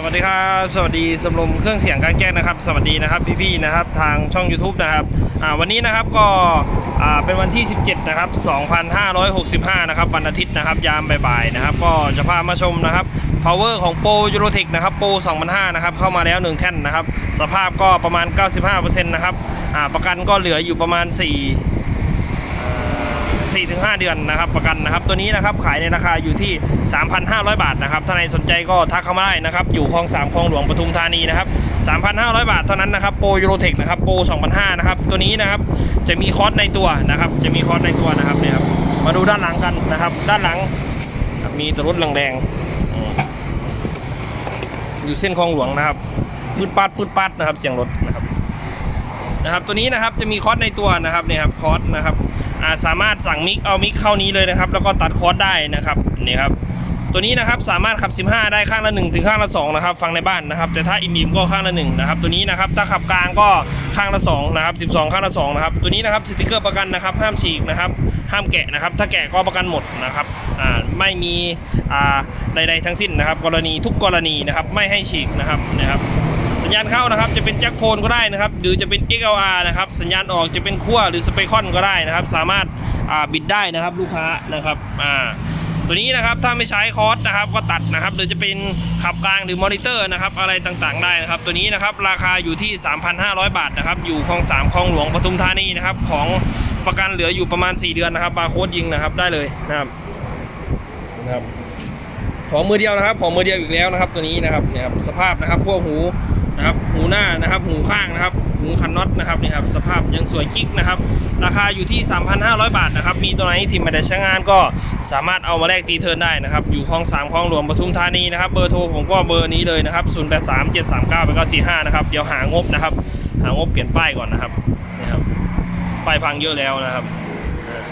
สวัสดีครับสวัสดีสมรมเครื่องเสียงกางแจ้งนะครับ สวัสดีนะครับพี่ๆนะครับทางช่อง YouTube นะครับอ่าวันนี้นะครับก็อ่าเป็นวันที่ 17 นะครับ 2565 นะครับวันอาทิตย์นะครับยามบ่ายๆนะครับ ก็จะพามาชมนะครับ power ของโปรยูโรเทคนะครับโปร2005 นะครับเข้ามาแล้ว 1 แท่นนะครับ สภาพก็ประมาณ 95%นะครับอ่าประกันก็เหลืออยู่ประมาณ 4 4ถึง5เดือนนะครับประกันนะครับ ตัวนี้นะครับขายในราคาอยู่ที่ 3,500 บาทนะครับถ้าใครสนใจก็ทักเข้ามาได้นะครับ อยู่คลอง3คลองหลวงปทุมธานีนะครับ 3,500 บาทเท่านั้นนะครับโปรยูโรเทคนะครับโปร2,500นะครับตัวนี้นะครับจะมีคอร์สในตัวนะครับจะมีคอร์สในตัวนะครับเนี่ยครับมาดูด้านหลังกันนะครับ ด้านหลังมีแตรถแดงๆอืมอยู่เส้นคลองหลวงนะครับปืดปัดปืดปัดนะครับ เสียงรถนะครับ นะครับตัวนี้นะครับจะมีคอร์สในตัวนะครับเนี่ยครับคอร์สนะครับาสามารถสั่งมิกเอามิกเข้านี้เลยนะครับ แล้วก็ตัดคอร์สได้นะครับนี่ครับตัวนี้นะครับสามารถขับ 15 ได้ข้างละ1ถึงข้างละ2นะครับฟังในบ้านนะครับ แต่ถ้าอิมอิมก็ข้างละ1นะครับตัวนี้นะครับถ้าขับกลางก็ข้างละ2นะครับ12 ข้างละ2นะครับตัวนี้นะครับสติกเกอร์ประกันนะครับห้ามฉีกนะครับห้ามแกะนะครับ ถ้าแกะก็ประกันหมดนะครับอ่าไม่มีอ่าใดๆทั้งสิ้นนะครับ กรณีทุกกรณีนะครับไม่ให้ฉีกนะครับนะครับ สัญญาณเข้านะครับ จะเป็นแจ็คโฟนก็ได้นะครับ หรือจะเป็น XLR นะครับ สัญญาณออกจะเป็นขั้วหรือสเปคอนก็ได้นะครับ สามารถาบิดได้นะครับลูกค้านะครับอ่าตัวนี้นะครับถ้าไม่ใช้คอร์สนะครับก็ตัดนะครับหรือจะเป็นขับกลางหรือมอนิเตอร์นะครับอะไรต่างๆได้นะครับ ตัวนี้นะครับราคาอยู่ที่ 3,500 บาทนะครับอยู่คลอง3คลองหลวงปทุมธานีนะครับของประกันเหลืออยู่ประมาณ 4 เดือนนะครับบาร์โค้ดยิงนะครับได้เลยนะครับนะครับของมือเดียวนะครับของมือเดียวอีกแล้วนะครับ ตัวนี้นะครับเนี่ยครับสภาพนะครับพวกหู นะครับหูหน้านะครับหูข้างนะครับหูคันน็อตนะครับนี่ครับสภาพยังสวยกิ๊กนะครับราคาอยู่ที่ 3,500 บาทนะครับมีตัวไหนที่ไม่ได้ใช้งานก็สามารถเอามาแลกตีเทิร์นได้นะครับอยู่คลอง3คลองหลวงปทุมธานีนะครับเบอร์โทรผมก็เบอร์นี้เลยนะครับ0 8 3 7 3 9 8 9 4 5นะครับเดี๋ยวหางบนะครับหางบเปลี่ยนป้ายก่อนนะครับนี่ครับป้ายพังเยอะแล้วนะครับ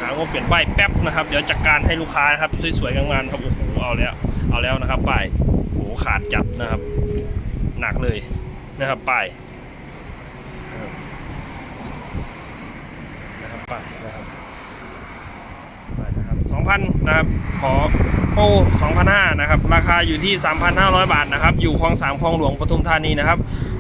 หางบเปลี่ยนป้ายแป๊บนะครับเดี๋ยวจัดการให้ลูกค้านะครับสวยๆกางามๆครับโอ้โหเอาแล้วเอาแล้วนะครับป้ายโอ้โหขาดจัดนะครับหนักเลย นะครับป้ายนะครับป้ายนะครับป้ายนะครับสองพันนะครับขอโป้สองพันห้านะครับ ราคาอยู่ที่3,500บาทนะครับ อยู่คลองสามคลองหลวงปทุมธานีนะครับ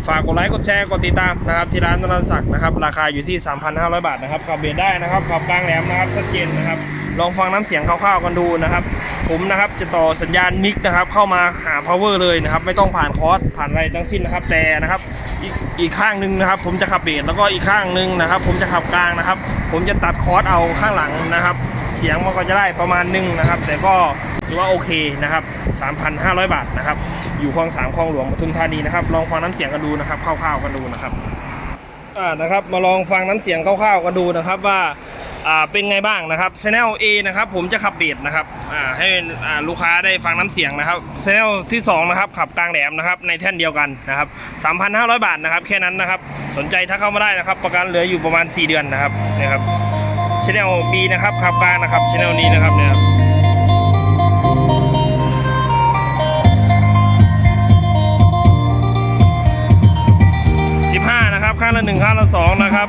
ฝากกดไลค์กดแชร์กดติดตามนะครับที่ร้านตนันศักดิ์นะครับ ราคาอยู่ที่3,500บาทนะครับขับเบียดได้นะครับขับกลางแหลมนะครับชัดเจนนะครับ ลองฟังน้ำเสียงคร่าวๆกันดูนะครับ ผมนะครับจะต่อสัญญาณมิกนะครับ เข้ามาหา power เลยนะครับ ไม่ต้องผ่านคอร์สผ่านอะไรทั้งสิ้นนะครับ แต่นะครับอีกอีกข้างหนึ่งนะครับ ผมจะขับเบสแล้วก็อีกข้างหนึ่งนะครับ ผมจะขับกลางนะครับ ผมจะตัดคอร์สเอาข้างหลังนะครับ เสียงมันก็จะได้ประมาณหนึงนะครับ แต่ก็ถือว่าโอเคนะครับ 3,500 บาทนะครับ อยู่คลองสามคลองหลวงปทุมธานีนะครับ ลองฟังน้ำเสียงกันดูนะครับคร่าวๆกันดูนะครับอ่านะครับ มาลองฟังน้ำเสียงคร่าวๆกันดูนะครับว่า อ่าเป็นไงบ้างนะครับ Channel A นะครับผมจะขับเบสนะครับอ่าให้อ่าลูกค้าได้ฟังน้ำเสียงนะครับ Channel ที่สองนะครับขับกลางแหลมนะครับในแท่นเดียวกันนะครับ3,500 บาทนะครับแค่นั้นนะครับสนใจถ้าเข้ามาได้นะครับ ประกันเหลืออยู่ประมาณ 4 เดือนนะครับนะครับ Channel B นะครับขับกลางนะครับ Channel นี้นะครับเนี่ยครับ15นะครับข้างละ1ข้างละ2นะครับ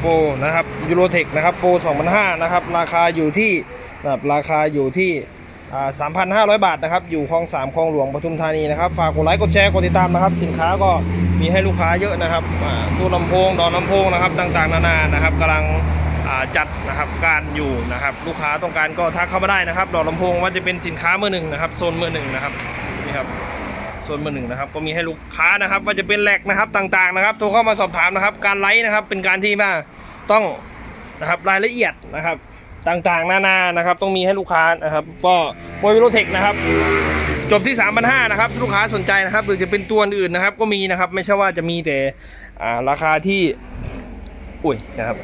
โปรนะครับยูโรเทคนะครับโปร2005นะครับราคาอยู่ที่นะครับราคาอยู่ที่อ่า3,500 บาทนะครับอยู่คลอง3คลองหลวงปทุมธานีนะครับฝากกดไลค์กดแชร์กดติดตามนะครับ สินค้าก็มีให้ลูกค้าเยอะนะครับตู้ลำโพงดอกลำโพงนะครับต่างๆ นานานะครับกำลังจัดนะครับการอยู่นะครับ ลูกค้าต้องการก็ทักเข้ามาได้นะครับ ดอกลำโพงว่าจะเป็นสินค้ามือหนึ่งนะครับโซนมือหนึ่งนะครับ นี่ครับโซนมือหนึ่งนะครับก็มีให้ลูกค้านะครับ ว่าจะเป็นแหลกนะครับต่างๆนะครับโทรเข้ามาสอบถามนะครับ การไลฟ์นะครับเป็นการที่ว่าต้องนะครับรายละเอียดนะครับต่างๆ นานานะครับ ต้องมีให้ลูกค้านะครับ ก็โมบิโลเทคนะครับ จบที่3 5 0 0นะครับลูกค้าสนใจนะครับ หรือจะเป็นตัวอื่นนะครับ ก็มีนะครับ ไม่ใช่ว่าจะมีแต่ราคาที่อุ้ยนะครับ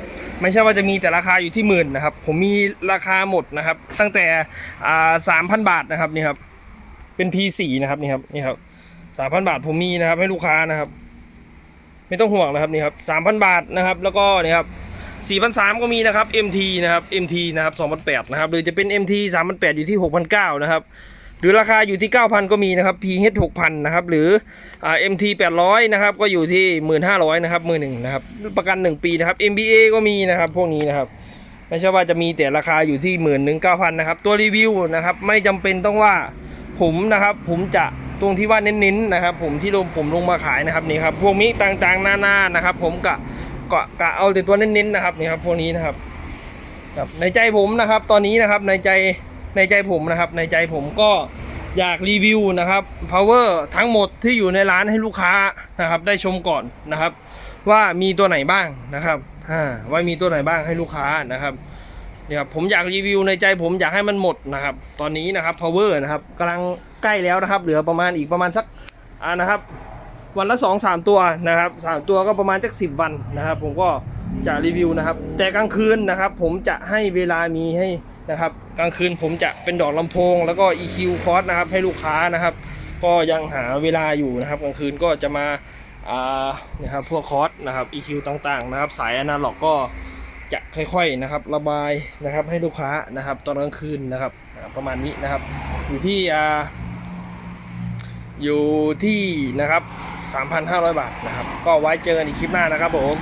ไม่ใช่ว่าจะมีแต่ราคาอยู่ที่หมื่นนะครับ ผมมีราคาหมดนะครับ ตั้งแต่สามพันบาทนะครับนี่ครับเป็น P4 นะครับนี่ครับนี่ครับ สามพันบาทผมมีนะครับ ให้ลูกค้านะครับ ไม่ต้องห่วงนะครับนี่ครับสามพันบาทนะครับ แล้วก็นี่ครับสี่พันสามก็มีนะครับ MT นะครับ MT นะครับสองพันแปดนะครับหรือจะเป็น MT สามพันแปดอยู่ที่หกพันเก้านะครับหรือราคาอยู่ที่ 9,000 ก็มีนะครับ PH 6,000 นะครับ หรืออ่า MT 800 นะครับ ก็อยู่ที่ 1,500 นะครับ มือหนึ่งนะครับ ประกัน 1 ปีนะครับ MBA ก็มีนะครับ พวกนี้นะครับ ไม่ใช่ว่าจะมีแต่ราคาอยู่ที่หมื่นหนึ่งเก้าพันนะครับ ตัวรีวิวนะครับ ไม่จำเป็นต้องว่าผมนะครับ ผมจะ ตรงที่ว่าเน้นๆนะครับ ผมที่ลงผมลงมาขายนะครับนี่ครับพวกมิกต่างๆหน้านนะครับ ผมกะกะกะเอาแต่ตัวเน้นๆนะครับนี่ครับพวกนี้นะครับครับในใจผมนะครับ ตอนนี้นะครับในใจในใจผมนะครับ ในใจผมก็อยากรีวิวนะครับ power ทั้งหมดที่อยู่ในร้านให้ลูกค้านะครับ ได้ชมก่อนนะครับ ว่ามีตัวไหนบ้างนะครับว่ามีตัวไหนบ้างให้ลูกค้านะครับ นี่ยครับผมอยากรีวิวในใจผมอยากให้มันหมดนะครับ ตอนนี้นะครับ power นะครับกำลังใกล้แล้วนะครับ เหลือประมาณอีกประมาณสักอ่านะครับ วันละ2อสามตัวนะครับสามตัวก็ประมาณสักสิบวันนะครับ ผมก็จะรีวิวนะครับ แต่กลางคืนนะครับ ผมจะให้เวลามีให้นะครับ กลางคืนผมจะเป็นดอกลำโพง แล้วก็ EQ คอร์สนะครับ ให้ลูกค้านะครับ ก็ยังหาเวลาอยู่นะครับ กลางคืนก็จะมาอ่านะครับพวกคอร์สนะครับ EQ ต่างๆนะครับ สายอนาล็อกก็ จะค่อยๆนะครับระบายนะครับให้ลูกค้านะครับ ตอนกลางคืนนะครับประมาณนี้นะครับ อยู่ที่ออยู่ที่นะครับ 3,500 บาทนะครับ ก็ไว้เจอกันอีกคลิปหน้านะครับผม